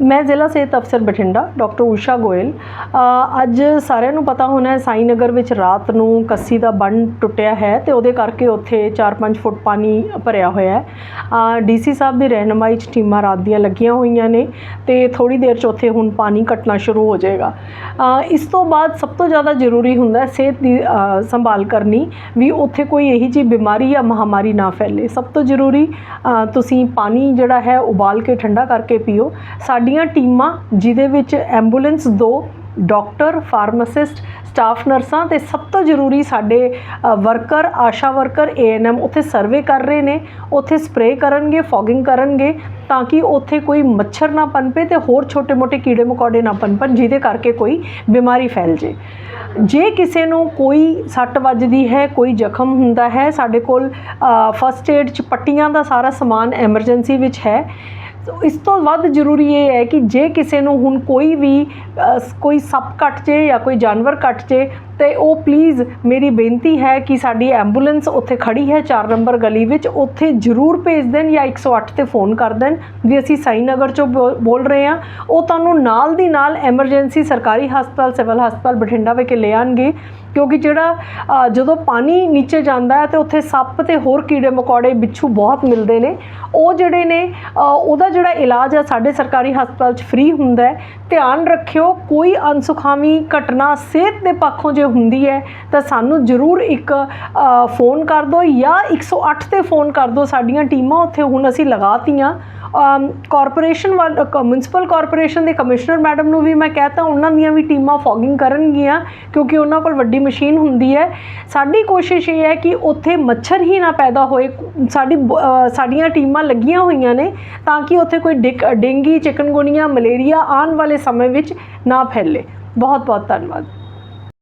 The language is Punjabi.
ਮੈਂ ਜ਼ਿਲ੍ਹਾ ਸਿਹਤ ਅਫਸਰ ਬਠਿੰਡਾ, ਡਾਕਟਰ ਊਸ਼ਾ ਗੋਇਲ। ਅੱਜ ਸਾਰਿਆਂ ਨੂੰ ਪਤਾ ਹੋਣਾ ਹੈ ਸਾਈ ਵਿੱਚ ਰਾਤ ਨੂੰ ਕੱਸੀ ਦਾ ਬੰਨ ਟੁੱਟਿਆ ਹੈ ਤੇ ਉਹਦੇ ਕਰਕੇ ਉੱਥੇ 4-5 ਫੁੱਟ ਪਾਣੀ ਭਰਿਆ ਹੋਇਆ ਹੈ। ਡੀਸੀ ਸਾਹਿਬ ਦੀ ਰਹਿਨਮਾਈ 'ਚ ਟੀਮਾਂ ਰਾਤ ਦੀਆਂ ਲੱਗੀਆਂ ਹੋਈਆਂ ਨੇ ਤੇ ਥੋੜੀ ਦੇਰ 'ਚ ਉੱਥੇ ਹੁਣ ਪਾਣੀ ਘਟਣਾ ਸ਼ੁਰੂ ਹੋ ਜਾਏਗਾ। ਇਸ ਤੋਂ ਬਾਅਦ ਸਭ ਤੋਂ ਜ਼ਿਆਦਾ ਜ਼ਰੂਰੀ ਹੁੰਦਾ ਹੈ ਸਿਹਤ ਦੀ ਸੰਭਾਲ ਕਰਨੀ ਵੀ ਉੱਥੇ ਕੋਈ ਇਹੀ ਜਿਹੀ ਬਿਮਾਰੀ ਜਾਂ ਮਹਾਮਾਰੀ ਨਾ ਫੈਲੇ। ਸਭ ਤੋਂ ਜ਼ਰੂਰੀ ਤੁਸੀਂ ਪਾਣੀ ਜਿਹੜਾ ਹੈ ਉਬਾਲ ਕੇ ਠੰਡਾ ਕਰਕੇ ਪੀਓ। ਸਾਡੇ ਸਾਡੀਆਂ ਟੀਮਾਂ, ਜਿਹਦੇ ਵਿੱਚ ਐਂਬੂਲੈਂਸ ਦੋ, ਡਾਕਟਰ, ਫਾਰਮਾਸਿਸਟ, ਸਟਾਫ ਨਰਸਾਂ ਤੇ ਸਭ ਤੋਂ ਜ਼ਰੂਰੀ ਸਾਡੇ ਵਰਕਰ, ਆਸ਼ਾ ਵਰਕਰ ਏਐਨਐਮ ਉੱਥੇ ਸਰਵੇ ਕਰ ਰਹੇ ਨੇ, ਉੱਥੇ ਸਪਰੇਅ ਕਰਨਗੇ, ਫੋਗਿੰਗ ਕਰਨਗੇ, ਤਾਂ ਕਿ ਉੱਥੇ ਕੋਈ ਮੱਛਰ ਨਾ ਪਨਪੇ ਤੇ ਹੋਰ ਛੋਟੇ-ਮੋਟੇ ਕੀੜੇ ਮਕੌੜੇ ਨਾ ਪਨਪਣ, ਜਿਹਦੇ ਕਰਕੇ ਕੋਈ ਬਿਮਾਰੀ ਫੈਲ ਜੇ। ਜੇ ਕਿਸੇ ਨੂੰ ਕੋਈ ਸੱਟ ਵੱਜਦੀ ਹੈ, ਕੋਈ ਜ਼ਖਮ ਹੁੰਦਾ ਹੈ, ਸਾਡੇ ਕੋਲ ਫਸਟ ਏਡ ਚ ਪੱਟੀਆਂ ਦਾ ਸਾਰਾ ਸਮਾਨ ਐਮਰਜੈਂਸੀ ਵਿੱਚ ਹੈ ਸੋ ਇਸ ਤੋਂ ਵੱਧ ਜ਼ਰੂਰੀ ਇਹ ਹੈ ਕਿ ਜੇ ਕਿਸੇ ਨੂੰ ਹੁਣ ਕੋਈ ਵੀ ਕੋਈ ਸੱਪ ਕੱਟ ਜੇ ਜਾਂ ਕੋਈ ਜਾਨਵਰ ਕੱਟ ਜੇ, ਤੇ ਉਹ ਪਲੀਜ਼ ਮੇਰੀ ਬੇਨਤੀ ਹੈ ਕਿ ਸਾਡੀ ਐਂਬੂਲੈਂਸ ਉੱਥੇ ਖੜੀ ਹੈ 4 ਨੰਬਰ ਗਲੀ ਵਿੱਚ, ਉੱਥੇ ਜ਼ਰੂਰ ਭੇਜ ਦੇਣ ਜਾਂ 108 ਤੇ ਫੋਨ ਕਰ ਦੇਣ ਵੀ ਅਸੀਂ ਸਾਈ ਨਗਰ ਚੋਂ ਬੋ- ਬੋਲ ਰਹੇ ਹਾਂ। ਉਹ ਤੁਹਾਨੂੰ ਨਾਲ ਦੀ ਨਾਲ ਐਮਰਜੈਂਸੀ ਸਰਕਾਰੀ ਹਸਪਤਾਲ, ਸਿਵਲ ਹਸਪਤਾਲ ਬਠਿੰਡਾ ਵਿਖੇ ਲੈ ਆਣਗੇ। ਕਿਉਂਕਿ ਜਿਹੜਾ ਜਦੋਂ ਪਾਣੀ ਨੀਚੇ ਜਾਂਦਾ ਹੈ ਤੇ ਉੱਥੇ ਸੱਪ ਤੇ ਹੋਰ ਕੀੜੇ ਮਕੌੜੇ ਬਿੱਛੂ ਬਹੁਤ ਮਿਲਦੇ ਨੇ। ਉਹ ਜਿਹੜੇ ਨੇ ਉਹਦਾ ਜਿਹੜਾ ਇਲਾਜ ਹੈ, ਸਾਡੇ ਸਰਕਾਰੀ ਹਸਪਤਾਲ 'ਚ ਫ੍ਰੀ ਹੁੰਦਾ ਹੈ। ਧਿਆਨ ਰੱਖਿਓ, ਕੋਈ ਅਨਸੁਖਾਵੀ ਘਟਨਾ ਸਿਹਤ ਦੇ ਪੱਖੋਂ ਜੇ ਹੁੰਦੀ ਹੈ, ਤਾਂ ਸਾਨੂੰ ਜ਼ਰੂਰ ਇੱਕ ਫੋਨ ਕਰ ਦਿਓ ਜਾਂ 108 ਤੇ ਫੋਨ ਕਰ ਦਿਓ। ਸਾਡੀਆਂ ਟੀਮਾਂ ਉੱਥੇ ਹੁਣ ਅਸੀਂ ਲਗਾਤੀਆਂ ਕਾਰਪੋਰੇਸ਼ਨ ਵਾਲ ਮਿਊਨਿਸਪਲ ਕਾਰਪੋਰੇਸ਼ਨ ਦੇ ਕਮਿਸ਼ਨਰ ਮੈਡਮ ਨੂੰ ਵੀ ਮੈਂ ਕਹਤਾ ਉਹਨਾਂ ਦੀਆਂ ਵੀ ਟੀਮਾਂ ਫੌਗਿੰਗ ਕਰਨਗੀਆਂ, ਕਿਉਂਕਿ ਉਹਨਾਂ ਕੋਲ ਵੱਡੀ ਮਸ਼ੀਨ ਹੁੰਦੀ ਹੈ। ਸਾਡੀ ਕੋਸ਼ਿਸ਼ ਇਹ ਹੈ ਕਿ ਉੱਥੇ ਮੱਛਰ ਹੀ ਨਾ ਪੈਦਾ ਹੋਏ, ਸਾਡੀ ਬ- ਸਾਡੀਆਂ ਟੀਮਾਂ ਲੱਗੀਆਂ ਹੋਈਆਂ ਨੇ, ਤਾਂ ਕਿ ਉੱਥੇ ਕੋਈ ਡਿਕ- ਡੇਂਗੀ ਚਿਕਨਗੁਨੀਆ ਮਲੇਰੀਆ ਆਉਣ ਵਾਲੇ ਸਮੇਂ ਵਿੱਚ ਨਾ ਫੈਲੇ। ਬਹੁਤ ਬਹੁਤ ਧੰਨਵਾਦ।